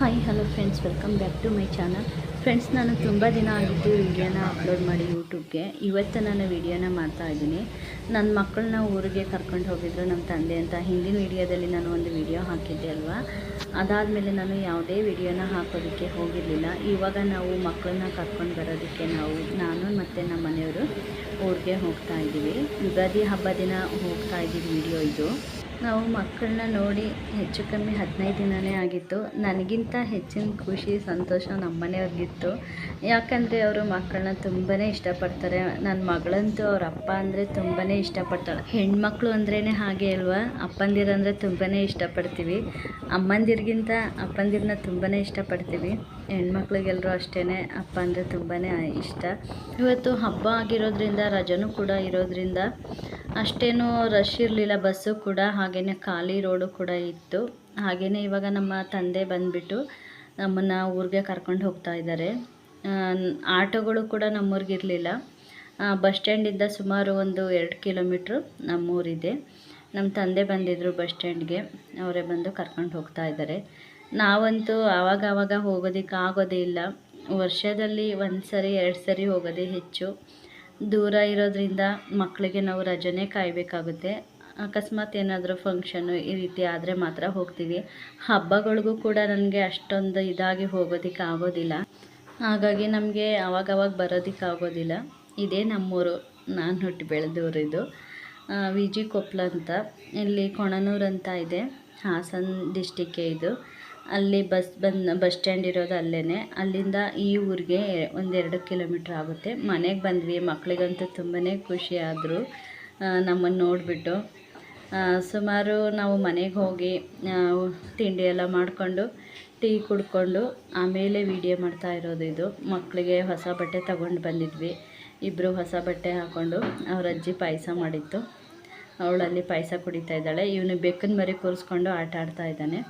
Hi hello friends welcome back to my channel friends ನಾನು ತುಂಬ ದಿನ ಆಗಿದ್ದು ವಿಡಿಯೋನ ಅಪ್ಲೋಡ್ ಮಾಡಿ ಯೂಟ್ಯೂಬ್ಗೆ ಇವತ್ತು ನಾನು ವಿಡಿಯೋನ ಮಾಡ್ತಾ ಇದ್ದೀನಿ. ನನ್ನ ಮಕ್ಕಳನ್ನ ಊರಿಗೆ ಕರ್ಕೊಂಡು ಹೋಗಿದ್ರು ನಮ್ಮ ತಂದೆ ಅಂತ. ಹಿಂದಿನ ವಿಡಿಯೋದಲ್ಲಿ ನಾನು ಒಂದು ವಿಡಿಯೋ ಹಾಕಿದ್ದೆ ಅಲ್ವಾ? ಅದಾದಮೇಲೆ ನಾನು ಯಾವುದೇ ವಿಡಿಯೋನ ಹಾಕೋದಕ್ಕೆ ಹೋಗಿರಲಿಲ್ಲ. ಇವಾಗ ನಾವು ಮಕ್ಕಳನ್ನ ಕರ್ಕೊಂಡು ಬರೋದಕ್ಕೆ ನಾವು, ನಾನು ಮತ್ತು ನಮ್ಮ ಮನೆಯವರು ಊರಿಗೆ ಹೋಗ್ತಾ ಇದ್ದೀವಿ. ಯುಗಾದಿ ಹಬ್ಬ ದಿನ ಹೋಗ್ತಾ ಇದ್ದೀವಿ ವಿಡಿಯೋ ಇದು. ನಾವು ಮಕ್ಕಳನ್ನ ನೋಡಿ ಹೆಚ್ಚು ಕಮ್ಮಿ ಹದಿನೈದು ದಿನವೇ ಆಗಿತ್ತು. ನನಗಿಂತ ಹೆಚ್ಚಿನ ಖುಷಿ, ಸಂತೋಷ ನಮ್ಮ ಮನೆಯವ್ರಿಗಿತ್ತು ಯಾಕಂದರೆ ಅವರು ಮಕ್ಕಳನ್ನ ತುಂಬಾ ಇಷ್ಟಪಡ್ತಾರೆ. ನನ್ನ ಮಗಳಂತೂ ಅವ್ರ ಅಪ್ಪ ಅಂದರೆ ತುಂಬಾ ಇಷ್ಟಪಡ್ತಾಳೆ. ಹೆಣ್ಮಕ್ಳು ಅಂದ್ರೇ ಹಾಗೆ ಅಲ್ವಾ? ಅಪ್ಪಂದಿರಂದರೆ ತುಂಬಾ ಇಷ್ಟಪಡ್ತೀವಿ. ಅಮ್ಮಂದಿರಿಗಿಂತ ಅಪ್ಪಂದಿರನ್ನ ತುಂಬಾ ಇಷ್ಟಪಡ್ತೀವಿ. ಹೆಣ್ಮಕ್ಳಿಗೆಲ್ಲರೂ ಅಷ್ಟೇ ಅಪ್ಪ ಅಂದರೆ ತುಂಬಾ ಇಷ್ಟ. ಇವತ್ತು ಹಬ್ಬ ಆಗಿರೋದ್ರಿಂದ, ರಜನೂ ಕೂಡ ಇರೋದ್ರಿಂದ ಅಷ್ಟೇನು ರಶ್ ಇರಲಿಲ್ಲ ಬಸ್ಸು ಕೂಡ ಹಾಗೆಯೇ ಖಾಲಿ ರೋಡು ಕೂಡ ಇತ್ತು. ಹಾಗೆಯೇ ಇವಾಗ ನಮ್ಮ ತಂದೆ ಬಂದುಬಿಟ್ಟು ನಮ್ಮನ್ನು ಊರಿಗೆ ಕರ್ಕೊಂಡು ಹೋಗ್ತಾ ಇದ್ದಾರೆ. ಆಟೋಗಳು ಕೂಡ ನಮ್ಮೂರಿಗೆ ಇರಲಿಲ್ಲ. ಬಸ್ ಸ್ಟ್ಯಾಂಡಿಂದ ಸುಮಾರು ಒಂದು ಎರಡು ಕಿಲೋಮೀಟ್ರು ನಮ್ಮೂರಿದೆ. ನಮ್ಮ ತಂದೆ ಬಂದಿದ್ದರು ಬಸ್ ಸ್ಟ್ಯಾಂಡ್ಗೆ ಅವರೇ ಬಂದು ಕರ್ಕೊಂಡು ಹೋಗ್ತಾ ಇದ್ದಾರೆ. ನಾವಂತೂ ಆವಾಗ ಆವಾಗ ಹೋಗೋದಕ್ಕೆ ಆಗೋದೇ ಇಲ್ಲ. ವರ್ಷದಲ್ಲಿ ಒಂದು ಸರಿ ಎರಡು ಸರಿ ಹೋಗೋದೇ ಹೆಚ್ಚು. ದೂರ ಇರೋದ್ರಿಂದ ಮಕ್ಕಳಿಗೆ ನಾವು ರಜನೇ ಕಾಯಬೇಕಾಗುತ್ತೆ. ಅಕಸ್ಮಾತ್ ಏನಾದರೂ ಫಂಕ್ಷನ್ನು ಈ ರೀತಿ ಆದರೆ ಮಾತ್ರ ಹೋಗ್ತೀವಿ. ಹಬ್ಬಗಳಿಗೂ ಕೂಡ ನನಗೆ ಅಷ್ಟೊಂದು ಇದಾಗಿ ಹೋಗೋದಕ್ಕೆ ಆಗೋದಿಲ್ಲ. ಹಾಗಾಗಿ ನಮಗೆ ಅವಾಗವಾಗ ಬರೋದಕ್ಕೆ ಆಗೋದಿಲ್ಲ. ಇದೇ ನಮ್ಮೂರು, ನಾನು ಹುಟ್ಟಿ ಬೆಳೆದೂರು ಇದು. ವಿ ಜಿ ಕೊಪ್ಪಳ ಅಂತ. ಇಲ್ಲಿ ಕೊಣನೂರು ಅಂತ ಇದೆ. ಹಾಸನ ಡಿಸ್ಟಿಕ್ಕೇ ಇದು. ಅಲ್ಲಿ ಬಸ್ ಬಂದು, ಬಸ್ ಸ್ಟ್ಯಾಂಡ್ ಇರೋದು ಅಲ್ಲೇ ಅಲ್ಲಿಂದ ಈ ಊರಿಗೆ ಒಂದೆರಡು ಕಿಲೋಮೀಟ್ರ್ ಆಗುತ್ತೆ. ಮನೆಗೆ ಬಂದ್ವಿ. ಮಕ್ಕಳಿಗಂತೂ ತುಂಬಾ ಖುಷಿ ಆದರು ನಮ್ಮನ್ನು ನೋಡಿಬಿಟ್ಟು. ಸುಮಾರು ನಾವು ಮನೆಗೆ ಹೋಗಿ ತಿಂಡಿ ಎಲ್ಲ ಮಾಡಿಕೊಂಡು, ಟೀ ಕುಡ್ಕೊಂಡು, ಆಮೇಲೆ ವೀಡಿಯೋ ಮಾಡ್ತಾ ಇರೋದು ಇದು. ಮಕ್ಕಳಿಗೆ ಹೊಸ ಬಟ್ಟೆ ತಗೊಂಡು ಬಂದಿದ್ವಿ. ಇಬ್ಬರು ಹೊಸ ಬಟ್ಟೆ ಹಾಕ್ಕೊಂಡು ಅವ್ರ ಅಜ್ಜಿ ಪಾಯಸ ಮಾಡಿತ್ತು. ಅವಳಲ್ಲಿ ಪಾಯಸ ಕುಡಿತಾ ಇದ್ದಾಳೆ. ಇವನು ಬೆಕ್ಕನ ಮರಿ ಕೂರಿಸ್ಕೊಂಡು ಆಟ ಆಡ್ತಾ ಇದ್ದಾನೆ.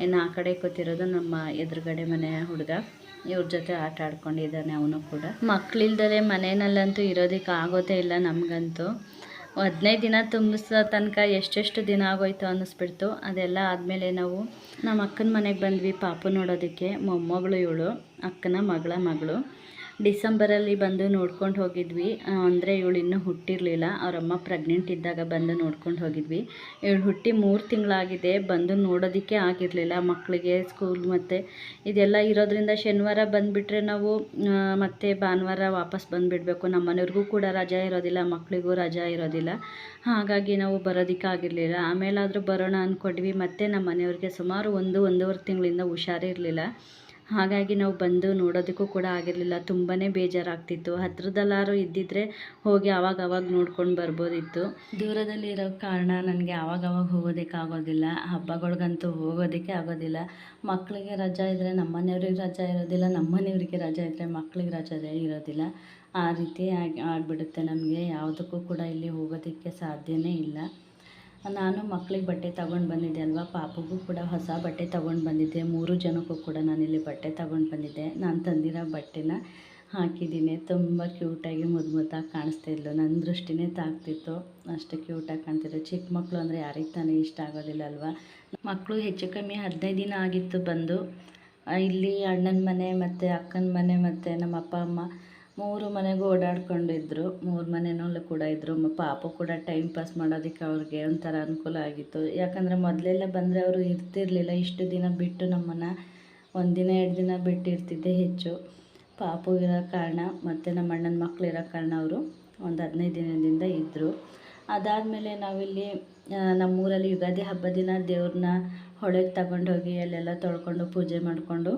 ಇನ್ನು ಆ ಕಡೆ ಕೂತಿರೋದು ನಮ್ಮ ಎದುರುಗಡೆ ಮನೆಯ ಹುಡುಗ. ಇವ್ರ ಜೊತೆ ಆಟ ಆಡ್ಕೊಂಡಿದ್ದಾನೆ ಅವನು ಕೂಡ. ಮಕ್ಕಳಿಲ್ದಲೇ ಮನೆಯಲ್ಲಂತೂ ಇರೋದಕ್ಕೆ ಆಗೋದೇ ಇಲ್ಲ ನಮಗಂತೂ. ಹದಿನೈದು ದಿನ ತುಂಬಿಸೋ ತನಕ ಎಷ್ಟೆಷ್ಟು ದಿನ ಆಗೋಯ್ತು ಅನ್ನಿಸ್ಬಿಡ್ತು. ಅದೆಲ್ಲ ಆದಮೇಲೆ ನಾವು ನಮ್ಮ ಅಕ್ಕನ ಮನೆಗೆ ಬಂದ್ವಿ ಪಾಪು ನೋಡೋದಕ್ಕೆ. ಮೊಮ್ಮಗಳು ಇವಳು, ಅಕ್ಕನ ಮಗಳ ಮಗಳು. ಡಿಸೆಂಬರಲ್ಲಿ ಬಂದು ನೋಡ್ಕೊಂಡು ಹೋಗಿದ್ವಿ. ಅಂದರೆ ಇವಳು ಇನ್ನೂ ಹುಟ್ಟಿರಲಿಲ್ಲ. ಅವರಮ್ಮ ಪ್ರೆಗ್ನೆಂಟ್ ಇದ್ದಾಗ ಬಂದು ನೋಡ್ಕೊಂಡು ಹೋಗಿದ್ವಿ. ಇವಳು ಹುಟ್ಟಿ ಮೂರು ತಿಂಗಳಾಗಿದೆ, ಬಂದು ನೋಡೋದಕ್ಕೆ ಆಗಿರಲಿಲ್ಲ. ಮಕ್ಕಳಿಗೆ ಸ್ಕೂಲ್ ಮತ್ತು ಇದೆಲ್ಲ ಇರೋದ್ರಿಂದ ಶನಿವಾರ ಬಂದುಬಿಟ್ರೆ ನಾವು ಮತ್ತೆ ಭಾನುವಾರ ವಾಪಸ್ ಬಂದುಬಿಡಬೇಕು. ನಮ್ಮ ಮನೆಯವ್ರಿಗೂ ಕೂಡ ರಜಾ ಇರೋದಿಲ್ಲ ಮಕ್ಕಳಿಗೂ ರಜಾ ಇರೋದಿಲ್ಲ. ಹಾಗಾಗಿ ನಾವು ಬರೋದಕ್ಕೆ ಆಗಿರಲಿಲ್ಲ. ಆಮೇಲಾದರೂ ಬರೋಣ ಅಂದ್ಕೊಂಡ್ವಿ ಮತ್ತು ನಮ್ಮ ಮನೆಯವ್ರಿಗೆ ಸುಮಾರು ಒಂದು, ಒಂದೂವರೆ ತಿಂಗಳಿಂದ ಹುಷಾರಿರಲಿಲ್ಲ. ಹಾಗಾಗಿ ನಾವು ಬಂದು ನೋಡೋದಕ್ಕೂ ಕೂಡ ಆಗಿರಲಿಲ್ಲ. ತುಂಬಾ ಬೇಜಾರಾಗ್ತಿತ್ತು. ಹತ್ರದಲ್ಲಾರು ಇದ್ದಿದ್ದರೆ ಹೋಗಿ ಆವಾಗ ನೋಡ್ಕೊಂಡು ಬರ್ಬೋದಿತ್ತು. ದೂರದಲ್ಲಿ ಇರೋ ಕಾರಣ ನನಗೆ ಆವಾಗವಾಗ ಆವಾಗ ಹೋಗೋದಕ್ಕೆ ಆಗೋದಿಲ್ಲ ಹಬ್ಬಗಳ್ಗಂತೂ ಹೋಗೋದಕ್ಕೆ ಆಗೋದಿಲ್ಲ. ಮಕ್ಕಳಿಗೆ ರಜಾ ಇದ್ದರೆ ನಮ್ಮ ಮನೆಯವ್ರಿಗೆ ರಜಾ ಇರೋದಿಲ್ಲ. ನಮ್ಮ ಮನೆಯವ್ರಿಗೆ ರಜಾ ಇದ್ದರೆ ಮಕ್ಳಿಗೆ ರಜಾ ಇರೋದಿಲ್ಲ. ಆ ರೀತಿ ಆಗಿ ಆಗಿಬಿಡುತ್ತೆ ನಮಗೆ. ಯಾವುದಕ್ಕೂ ಕೂಡ ಇಲ್ಲಿ ಹೋಗೋದಕ್ಕೆ ಸಾಧ್ಯವೇ ಇಲ್ಲ. ನಾನು ಮಕ್ಳಿಗೆ ಬಟ್ಟೆ ತಗೊಂಡು ಬಂದಿದ್ದೆ ಅಲ್ವಾ? ಪಾಪುಗೂ ಕೂಡ ಹೊಸ ಬಟ್ಟೆ ತಗೊಂಡು ಬಂದಿದ್ದೆ. ಮೂರು ಜನಕ್ಕೂ ಕೂಡ ನಾನಿಲ್ಲಿ ಬಟ್ಟೆ ತಗೊಂಡು ಬಂದಿದ್ದೆ. ನಾನು ತಂದಿರೋ ಬಟ್ಟೆನ ಹಾಕಿದ್ದೀನಿ. ತುಂಬ ಕ್ಯೂಟಾಗಿ ಮುದ್ದು ಮುದ್ದಾಗಿ ಕಾಣಿಸ್ತಾ ಇದ್ಲು. ನನ್ನ ದೃಷ್ಟಿನೇ ತಾಗ್ತಿತ್ತು. ಅಷ್ಟು ಕ್ಯೂಟಾಗಿ ಕಾಣ್ತಿದ್ರು ಚಿಕ್ಕ ಮಕ್ಕಳು ಅಂದರೆ ಯಾರಿಗೆ ತಾನೇ ಇಷ್ಟ ಆಗೋದಿಲ್ಲ ಅಲ್ವಾ? ಮಕ್ಕಳು ಹೆಚ್ಚು ಕಮ್ಮಿ ಹದಿನೈದು ದಿನ ಆಗಿತ್ತು ಬಂದು. ಇಲ್ಲಿ ಅಣ್ಣನ ಮನೆ ಮತ್ತು ಅಕ್ಕನ ಮನೆ ಮತ್ತು ನಮ್ಮ ಅಪ್ಪ ಅಮ್ಮ ಮೂರು ಮನೆಗೂ ಓಡಾಡ್ಕೊಂಡಿದ್ರು. ಮೂರು ಮನೆಯಲ್ಲೂ ಕೂಡ ಇದ್ದರು ಪಾಪ ಕೂಡ ಟೈಮ್ ಪಾಸ್ ಮಾಡೋದಕ್ಕೆ ಅವ್ರಿಗೆ ಒಂಥರ ಅನುಕೂಲ ಆಗಿತ್ತು. ಯಾಕಂದರೆ ಮೊದಲೆಲ್ಲ ಬಂದರೆ ಅವರು ಇರ್ತಿರಲಿಲ್ಲ. ಇಷ್ಟು ದಿನ ಬಿಟ್ಟು ನಮ್ಮನ್ನು ಒಂದಿನ ಎರಡು ದಿನ ಬಿಟ್ಟಿರ್ತಿದ್ದೆ ಹೆಚ್ಚು. ಪಾಪು ಇರೋ ಕಾರಣ ಮತ್ತು ನಮ್ಮ ಅಣ್ಣನ ಮಕ್ಕಳು ಇರೋ ಕಾರಣ ಅವರು ಒಂದು ಹದಿನೈದು ದಿನದಿಂದ ಇದ್ದರು ಅದಾದಮೇಲೆ ನಾವಿಲ್ಲಿ ನಮ್ಮೂರಲ್ಲಿ ಯುಗಾದಿ ಹಬ್ಬ ದಿನ ದೇವ್ರನ್ನ ಹೊಳೆಗೆ ತಗೊಂಡೋಗಿ ಅಲ್ಲೆಲ್ಲ ತೊಳ್ಕೊಂಡು ಪೂಜೆ ಮಾಡಿಕೊಂಡು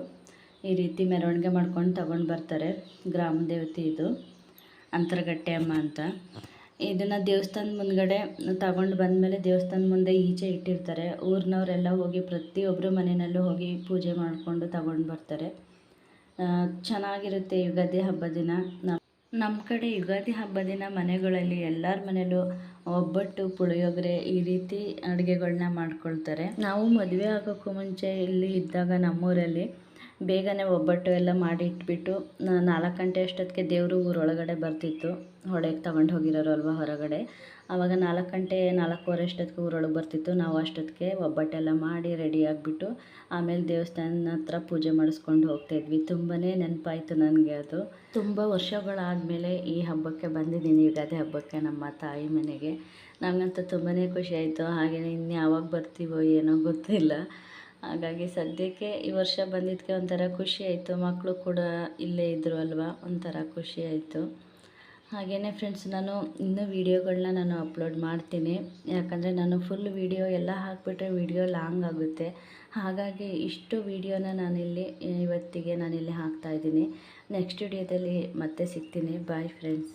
ಈ ರೀತಿ ಮೆರವಣಿಗೆ ಮಾಡ್ಕೊಂಡು ತಗೊಂಡು ಬರ್ತಾರೆ. ಗ್ರಾಮ ದೇವತೆ ಇದು. ಅಂತರಗಟ್ಟೆ ಅಮ್ಮ ಅಂತ. ಇದನ್ನು ದೇವಸ್ಥಾನದ ಮುಂದ್ಗಡೆ ತಗೊಂಡು ಬಂದಮೇಲೆ ದೇವಸ್ಥಾನದ ಮುಂದೆ ಈಚೆ ಇಟ್ಟಿರ್ತಾರೆ. ಊರಿನವರೆಲ್ಲ ಹೋಗಿ ಪ್ರತಿಯೊಬ್ಬರು ಮನೆಯಲ್ಲೂ ಹೋಗಿ ಪೂಜೆ ಮಾಡಿಕೊಂಡು ತಗೊಂಡು ಬರ್ತಾರೆ. ಚೆನ್ನಾಗಿರುತ್ತೆ ಯುಗಾದಿ ಹಬ್ಬ ದಿನ. ನಮ್ಮ ಕಡೆ ಯುಗಾದಿ ಹಬ್ಬ ದಿನ ಮನೆಗಳಲ್ಲಿ ಎಲ್ಲರ ಮನೆಯಲ್ಲೂ ಒಬ್ಬಟ್ಟು, ಪುಳಿಯೋಗರೆ ಈ ರೀತಿ ಅಡುಗೆಗಳನ್ನ ಮಾಡ್ಕೊಳ್ತಾರೆ. ನಾವು ಮದುವೆ ಆಗೋಕ್ಕೂ ಮುಂಚೆ ಇಲ್ಲಿ ಇದ್ದಾಗ ನಮ್ಮೂರಲ್ಲಿ ಬೇಗನೆ ಒಬ್ಬಟ್ಟು ಎಲ್ಲ ಮಾಡಿ ಇಟ್ಬಿಟ್ಟು ನಾಲ್ಕು ಗಂಟೆ ಅಷ್ಟೊತ್ತಿಗೆ ದೇವರು ಊರೊಳಗಡೆ ಬರ್ತಿತ್ತು. ಹೊಡೆಗೆ ತಗೊಂಡು ಹೋಗಿರೋರು ಅಲ್ವಾ ಹೊರಗಡೆ. ಆವಾಗ ನಾಲ್ಕು ಗಂಟೆ, ನಾಲ್ಕೂವರೆ ಅಷ್ಟೊತ್ತಿಗೆ ಊರೊಳಗೆ ಬರ್ತಿತ್ತು. ನಾವು ಅಷ್ಟೊತ್ತಿಗೆ ಒಬ್ಬಟ್ಟೆಲ್ಲ ಮಾಡಿ ರೆಡಿ ಆಗಿಬಿಟ್ಟು, ಆಮೇಲೆ ದೇವಸ್ಥಾನ ಹತ್ರ ಪೂಜೆ ಮಾಡಿಸ್ಕೊಂಡು ಹೋಗ್ತಾಯಿದ್ವಿ ತುಂಬಾ ನೆನಪಾಯಿತು ನನಗೆ ಅದು. ತುಂಬ ವರ್ಷಗಳಾದಮೇಲೆ ಈ ಹಬ್ಬಕ್ಕೆ ಬಂದಿದ್ದೀನಿ, ಯುಗಾದಿ ಹಬ್ಬಕ್ಕೆ ನಮ್ಮ ತಾಯಿ ಮನೆಗೆ. ನನಗಂತೂ ತುಂಬಾ ಖುಷಿಯಾಯಿತು ಹಾಗೆಯೇ ಇನ್ನು ಯಾವಾಗ ಬರ್ತೀವೋ ಏನೋ ಗೊತ್ತಿಲ್ಲ. ಹಾಗಾಗಿ ಸದ್ಯಕ್ಕೆ ಈ ವರ್ಷ ಬಂದಿದ್ದಕ್ಕೆ ಒಂಥರ ಖುಷಿ ಆಯಿತು. ಮಕ್ಕಳು ಕೂಡ ಇಲ್ಲೇ ಇದ್ದರು ಅಲ್ವಾ? ಒಂಥರ ಖುಷಿ ಆಯಿತು. ಹಾಗೆಯೇ ಫ್ರೆಂಡ್ಸ್ ನಾನು ಇನ್ನೂ ವೀಡಿಯೋಗಳನ್ನ ನಾನು ಅಪ್ಲೋಡ್ ಮಾಡ್ತೀನಿ. ಯಾಕಂದರೆ ನಾನು ಫುಲ್ ವೀಡಿಯೋ ಎಲ್ಲ ಹಾಕ್ಬಿಟ್ರೆ ವೀಡಿಯೋ ಲಾಂಗ್ ಆಗುತ್ತೆ. ಹಾಗಾಗಿ ಇಷ್ಟು ವೀಡಿಯೋನ ನಾನಿಲ್ಲಿ ಇವತ್ತಿಗೆ ನಾನಿಲ್ಲಿ ಹಾಕ್ತಾಯಿದ್ದೀನಿ ನೆಕ್ಸ್ಟ್ ವಿಡಿಯೋದಲ್ಲಿ ಮತ್ತೆ ಸಿಗ್ತೀನಿ. Bye friends